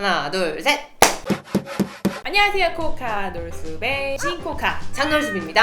하나, 둘, 셋. 안녕하세요 코카 놀수의 신코카 장놀수입니다.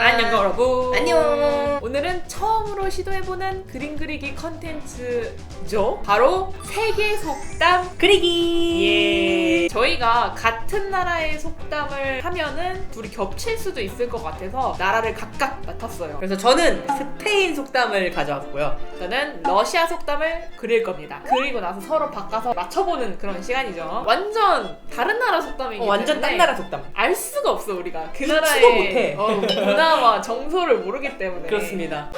안녕 여러분 안녕. 오늘은 처음으로 시도해보는 그림 그리기 컨텐츠죠 바로 세계 속담 그리기. 예. 저희가 같은 나라의 속담을 하면은 둘이 겹칠 수도 있을 것 같아서 나라를 각각 맡았어요 그래서 저는 스페인 속담을 가져왔고요. 저는 러시아 속담을 그릴 겁니다 그리고 나서 서로 바꿔서 맞춰보는 그런 시간이죠 완전 다른 나라 속담이기 어, 완전 딴 나라 속담. 알 수가 없어 우리가 그 나라의 못해. 어, 문화와 정서를 모르기 때문에 그렇습니다.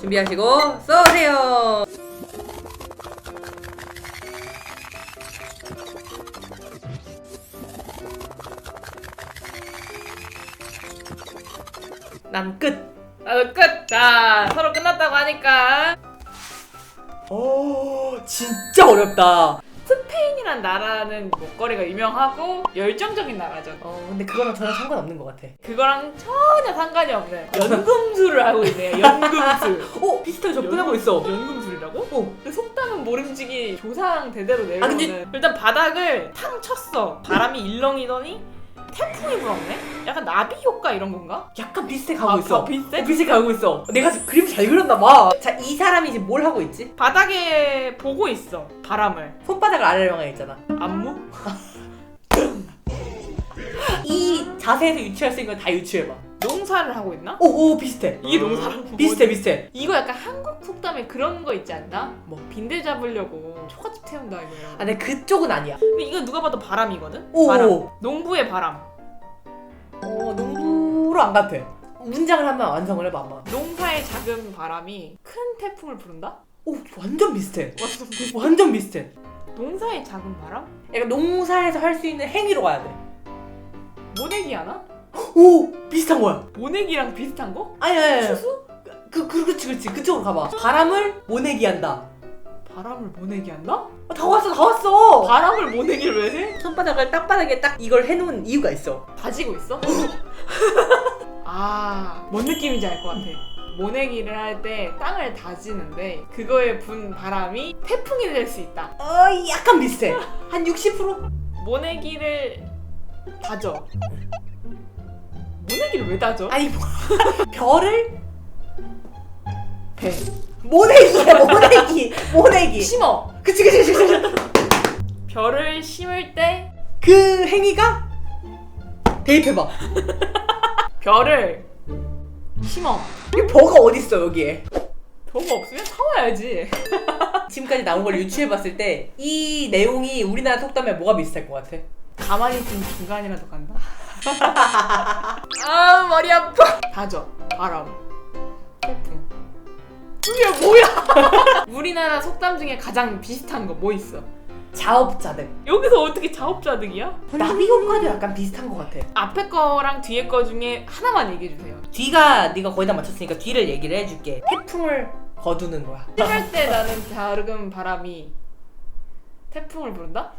준비하시고 쏘세요. 난 끝. 나도 끝! 자 서로 끝났다고 하니까 오, 진짜 어렵다. 나라는 목걸이가 유명하고 열정적인 나라죠. 어, 근데 그거랑 전혀 상관없는 것 같아. 그거랑 전혀 상관이 없는 연금술을 하고 있네요 연금술. 오, 비슷하게 접근하고 있어. 연금술이라고? 어, 근데 속담은 모름지기 조상 대대로 내려오는. 아, 근데- 일단 바닥을 탕 쳤어. 바람이 일렁이더니 태풍이 불었네? 약간 나비 효과 이런 건가? 약간 비슷해 가고 아, 있어. 다 비슷해? 어, 비슷해 가고 있어. 내가 지금 그림 잘 그렸나 봐. 자, 이 사람이 지금 뭘 하고 있지? 바닥에 보고 있어 바람을 손바닥을 아래로 향해 있잖아. 안무? 이 자세에서 유추할 수 있는 건 다 유추해봐. 농사를 하고 있나? 오, 오, 비슷해. 이게 농사라는 거 비슷해, 비슷해. 이거 약간 한국 속담에 그런 거 있지 않나? 뭐? 빈대 잡으려고 초가집 태운다 이거 아, 근데 그쪽은 아니야. 근데 이거 누가 봐도 바람이거든? 오. 바람 농부의 바람 어, 농부로 안 같아. 문장을 한번 완성을 해봐, 한번. 농사의 작은 바람이 큰 태풍을 부른다? 오, 완전 비슷해. 완전 비슷- 완전 비슷해. 농사의 작은 바람? 약간 농사에서 할 수 있는 행위로 가야 돼. 모내기 하나? 오, 비슷한 거야. 모내기랑 비슷한 거? 아니, 아니, 아니. 추수? 그, 그, 그렇지, 그렇지. 그쪽으로 가봐. 바람을 모내기 한다. 바람을 모내기 한다? 어, 다 왔어, 다 왔어. 바람을 모내기를 왜 해? 손바닥을 땅바닥에 딱 이걸 해놓은 이유가 있어. 다지고 있어? 아, 뭔 느낌인지 알 것 같아. 모내기를 할 때 땅을 다지는데 그거에 분 바람이 태풍이 될 수 있다. 어, 약간 비슷해. 한 60%? 모내기를 다져. 모내기를 왜 다져? 아니, 뭐, 별을 배. 모내기야, 모내기. 모내기. 심어. 그치, 그치, 그치, 그치. 별을 심을 때 그 행위가 대입해봐. 별을 심어. 이 버가 어딨어, 여기에. 도가 없으면 사와야지. 지금까지 나온 걸 유추해봤을 때 이 내용이 우리나라 속담에 뭐가 비슷할 것 같아? 가만히 있으면 중간이라도 간다. 아 머리 아파. 다져. 바람. 태풍. 이게 뭐야? 우리나라 속담 중에 가장 비슷한 거 뭐 있어? 자업자득. 여기서 어떻게 자업자득이야? 나비 효과도 약간 비슷한 것 같아. 앞에 거랑 뒤에 거 중에 하나만 얘기해 주세요. 뒤가 네가 거의 다 맞췄으니까 뒤를 얘기를 해줄게. 태풍을 거두는 거야. 심할 때 나는 작은 바람이 태풍을 부른다?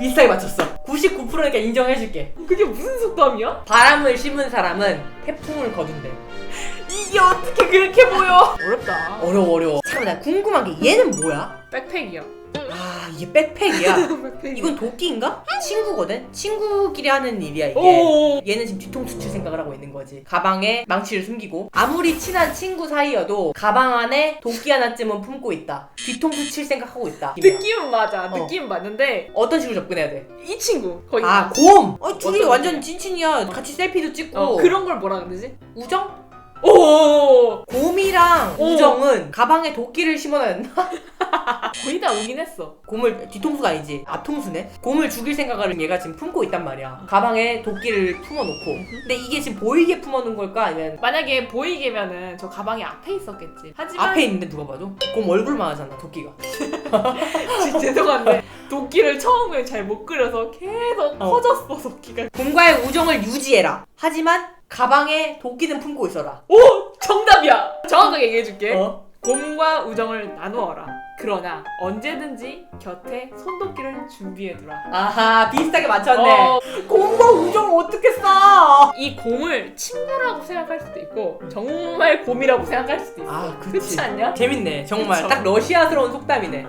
비슷하게 맞췄어. 99%니까 인정해줄게. 그게 무슨 속담이야? 바람을 심은 사람은 태풍을 거둔대. 이게 어떻게 그렇게 보여? 어렵다. 어려워 어려워. 잠깐만 나 궁금한 게 얘는 뭐야? 백팩이야. 아 이게 백팩이야. 백팩. 이건 도끼인가? 친구거든? 친구끼리 하는 일이야 이게. 오. 얘는 지금 뒤통수 칠 생각을 하고 있는 거지. 가방에 망치를 숨기고 아무리 친한 친구 사이여도 가방 안에 도끼 하나쯤은 품고 있다. 뒤통수 칠 생각하고 있다. 느낌은 맞아. 어. 느낌은 맞는데 어떤 식으로 접근해야 돼? 이 친구 거의 아 곰. 어, 둘이 어떤 완전 찐친이야. 같이 셀피도 찍고. 어, 그런 걸 뭐라 그러지? 우정? 오 곰이랑 오. 우정은 가방에 도끼를 된다. 거의 다 오긴 했어. 곰을 뒤통수가 아니지 앞통수네. 곰을 죽일 생각을 얘가 지금 품고 있단 말이야. 가방에 도끼를 품어놓고. 근데 이게 지금 보이게 품어놓은 걸까 아니면 만약에 보이게면은 저 가방이 앞에 있었겠지. 하지만 앞에 있는데 누가 봐도 곰 얼굴만 하잖아 도끼가. 진짜 죄송한데 도끼를 처음에 잘 못 그려서 계속 어. 커졌어 도끼가. 곰과의 우정을 유지해라. 하지만 가방에 도끼는 품고 있어라. 오 정답이야. 정확하게 얘기해줄게. 어? 곰과 우정을 나누어라. 그러나 언제든지 곁에 손도끼를 준비해두라. 아하 비슷하게 맞췄네. 어, 곰과 우정을 어떻게 써? 이 곰을 친구라고 생각할 수도 있고 정말 곰이라고 생각할 수도 있어. 아 그치. 그렇지 않냐? 재밌네 정말 그쵸. 딱 러시아스러운 속담이네.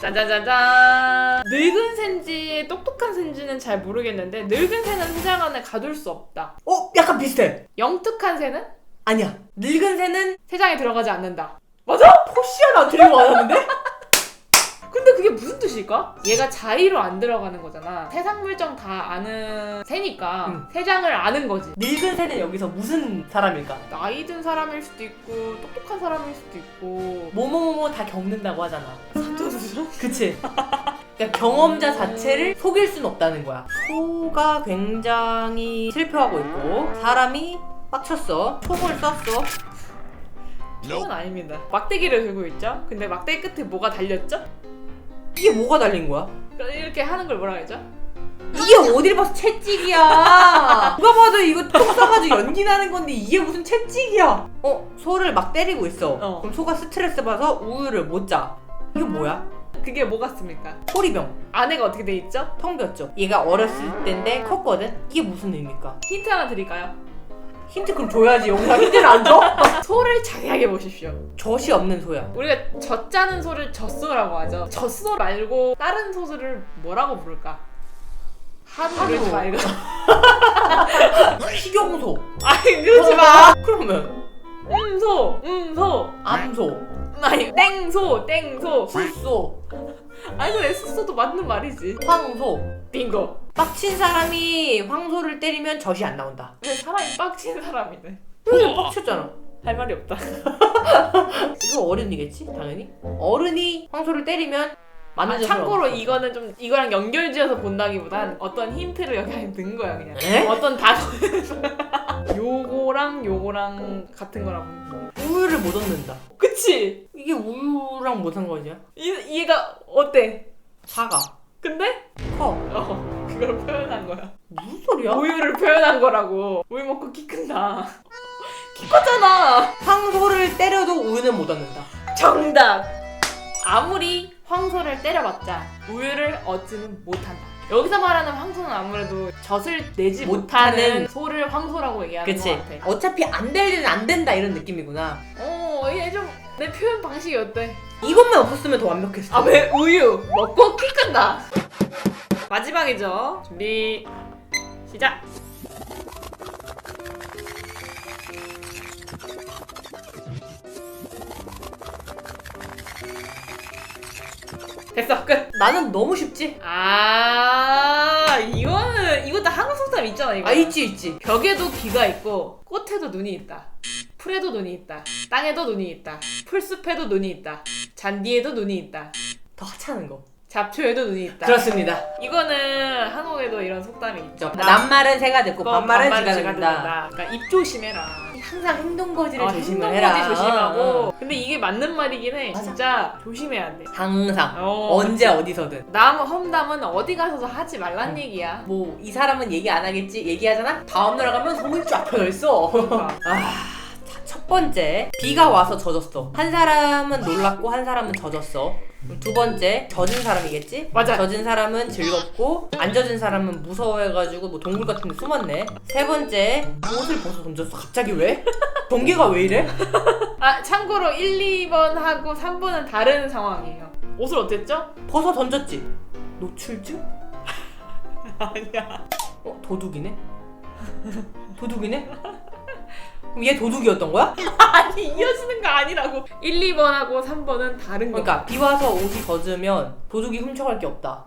짜자자잔. 늙은 센지, 똑똑한 센지는 잘 모르겠는데 늙은 새는 세상 안에 가둘 수 없다. 어? 약간 비슷해. 영특한 새는 아니야. 늙은 새는 세상에 들어가지 않는다. 포시아나 들고 왔는데? 근데 그게 무슨 뜻일까? 얘가 자의로 안 들어가는 거잖아. 세상 물정 다 아는 새니까 응. 세상을 아는 거지. 늙은 새는 여기서 무슨 사람일까? 나이 든 사람일 수도 있고 똑똑한 사람일 수도 있고 뭐뭐뭐뭐 다 겪는다고 하잖아. 산전수전? 그치? 그러니까 경험자 자체를 속일 순 없다는 거야. 소가 굉장히 실패하고 있고 사람이 빡쳤어. 총을 쐈어. 그건 아닙니다. 막대기를 들고 있죠? 근데 막대기 끝에 뭐가 달렸죠? 이게 뭐가 달린 거야? 이렇게 하는 걸 뭐라 그러죠? 이게 어딜 봐서 채찍이야. 누가 봐도 이거 총 쏴가지고 연기 나는 건데 이게 무슨 채찍이야. 어, 소를 막 때리고 있어. 어. 그럼 소가 스트레스 받아서 우유를 못 짜. 이거 뭐야? 그게 뭐 같습니까? 소리병. 아내가 어떻게 돼 있죠? 텅겼죠. 얘가 어렸을 때인데 컸거든? 이게 무슨 의미일까? 힌트 하나 드릴까요? 힌트 그럼 줘야지. 영상 힌트를 안 줘? 소를 자세하게 보십시오. 젖이 없는 소야. 우리가 젖자는 소를 젖소라고 하죠. 젖소 말고 다른 소를 뭐라고 부를까? 하루 하루. 그러지 말고. 식용소. 아니 그러지 마. 그러면 음소, 음소. 암소, 아니 땡소, 땡소. 불소, 아니 그래 수소도 맞는 말이지. 황소. 빙고. 빡친 사람이 황소를 때리면 젖이 안 나온다. 근데 사람이 빡친 사람이네. 근데 빡쳤잖아. 할 말이 없다. 이거 어른이겠지? 당연히. 어른이 황소를 때리면 아, 젖을 참고로. 이거는 좀 이거랑 연결지어서 본다기보단 어떤 힌트를 여기 안에 넣은 거야 그냥. 에? 어떤 단어. 요거랑 요거랑 같은 거라고. 우유를 못 얻는다. 그치? 이게 우유랑 무슨 거냐? 이, 얘가 어때? 사과, 근데? 커. 어, 그걸 표현한 거야. 무슨 소리야? 우유를 표현한 거라고. 우유 먹고 키 큰다. 키 컸잖아. 황소를 때려도 우유는 못 얻는다. 정답. 아무리 황소를 때려봤자 우유를 얻지는 못한다. 여기서 말하는 황소는 아무래도 젖을 내지 못하는 못하는 소를 황소라고 얘기하는 그치? 것 같아. 어차피 안 될 일은 안 된다 이런 느낌이구나. 어, 얘 좀 내 표현 방식이 어때? 이것만 없었으면 더 완벽했어. 아, 왜 우유 먹고 키 큰다. 마지막이죠. 준비 시작. 됐어 끝. 나는 너무 쉽지? 아 이거는 이것도 한국 속담 있잖아 이거. 아 있지 있지. 벽에도 귀가 있고 꽃에도 눈이 있다. 풀에도 눈이 있다. 땅에도 눈이 있다. 풀숲에도 눈이 있다. 잔디에도 눈이 있다. 더 하찮은 거. 잡초에도 눈이 있다. 그렇습니다. 이거는 한국에도 이런 속담이 있죠. 낱말은 새가 듣고 거, 반말은 쥐가 듣는다. 그러니까 입 조심해라. 항상 행동 거지를 어, 조심을 행동거지 해라. 조심하고. 어. 근데 이게 맞는 말이긴 해. 맞아. 진짜 조심해야 돼. 항상 어, 언제 어디서든 남 험담은 어디 가서도 하지 말란 얘기야. 뭐 이 사람은 얘기 안 하겠지 얘기하잖아 다음 날 가면 소문이 쫙 펴져 있어 그러니까. 아, 자, 첫 번째 비가 와서 젖었어 한 사람은 놀랐고 한 사람은 젖었어 그럼 두 번째 젖은 사람이겠지 맞아. 젖은 사람은 즐겁고 안 젖은 사람은 무서워해가지고 뭐 동굴 같은 데 숨었네 세 번째 옷을 벗어 던졌어 갑자기 왜? 전개가 왜 이래? 아 참고로 1, 2번 하고 3번은 다른 상황이에요. 옷을 어땠죠? 벗어 던졌지 노출증? 아니야. 어 도둑이네? 도둑이네? 그럼 얘 도둑이었던 거야? 아니 이어지는 거 아니라고. 1, 2번하고 3번은 다른 거. 그러니까 비 와서 옷이 젖으면 도둑이 훔쳐갈 게 없다.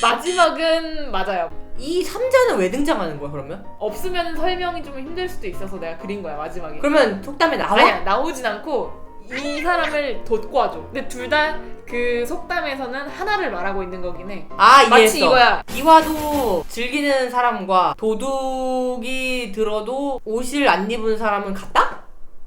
마지막은 맞아요. 이 삼자는 왜 등장하는 거야 그러면? 없으면 설명이 좀 힘들 수도 있어서 내가 그린 거야 마지막에. 그러면 속담에 나와? 아니야 나오진 않고 이 사람을 돋궈줘. 근데 둘 다 그 속담에서는 하나를 말하고 있는 거긴 해. 아 이해했어. 마치 이거야. 비 와도 즐기는 사람과 도둑이 들어도 옷을 안 입은 사람은 같다?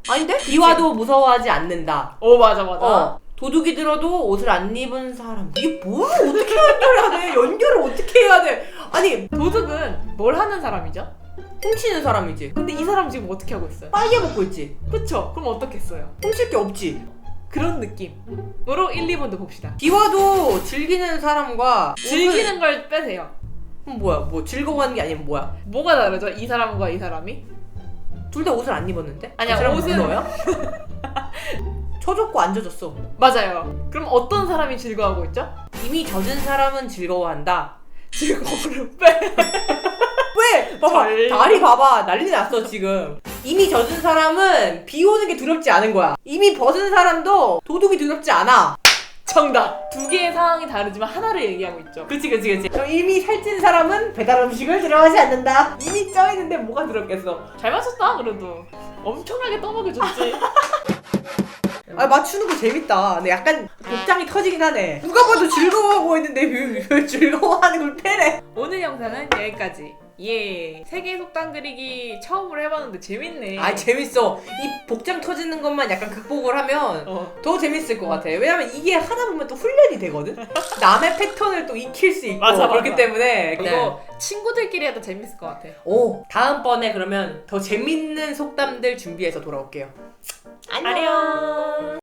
아닌데? 비 와도 무서워하지 않는다. 어 맞아 맞아. 어. 도둑이 들어도 옷을 안 입은 사람. 이게 뭘 어떻게 연결해야 돼? 연결을 어떻게 해야 돼? 아니 도둑은 뭘 하는 사람이죠? 훔치는 사람이지. 근데 이 사람 지금 어떻게 하고 있어요? 빨개 먹고 있지. 그쵸? 그럼 어떻게 했어요? 훔칠 게 없지. 그런 느낌으로 1, 2번도 봅시다. 비 와도 즐기는 사람과 즐기는 걸 빼세요. 옷을- 뭐야? 뭐 즐거워하는 게 아니면 뭐야? 뭐가 다르죠? 이 사람과 이 사람이? 둘 다 옷을 안 입었는데? 아니야, 그 사람 옷은- 무서워요? 쳐줬고 안 져줬어. 맞아요. 그럼 어떤 사람이 즐거워하고 있죠? 이미 젖은 사람은 즐거워한다. 즐거움을 빼. 왜? 봐봐 잘- 다리 봐봐 난리 났어 지금. 이미 젖은 사람은 비 오는 게 두렵지 않은 거야. 이미 벗은 사람도 도둑이 두렵지 않아. 정답. 두 개의 상황이 다르지만 하나를 얘기하고 있죠. 그치 그치 그치. 그럼 이미 살찐 사람은 배달 음식을 두려워하지 않는다. 이미 쪄 있는데 뭐가 두렵겠어. 잘 맞췄다 그래도. 엄청나게 떠먹여줬지. 아 맞추는 거 재밌다. 근데 약간 복장이 터지긴 하네. 누가 봐도 즐거워하고 있는데 왜, 왜 즐거워하는 걸 패래? 오늘 영상은 여기까지. 예. 세계 속담 그리기 처음으로 해봤는데 재밌네. 아 재밌어. 이 복장 터지는 것만 약간 극복을 하면 어. 더 재밌을 것 같아. 왜냐면 이게 하다 보면 또 훈련이 되거든. 남의 패턴을 또 익힐 수 있고 맞아, 맞아. 그렇기 때문에 이거 네. 친구들끼리 해도 재밌을 것 같아. 오 다음번에 그러면 더 재밌는 속담들 준비해서 돌아올게요. 안녕.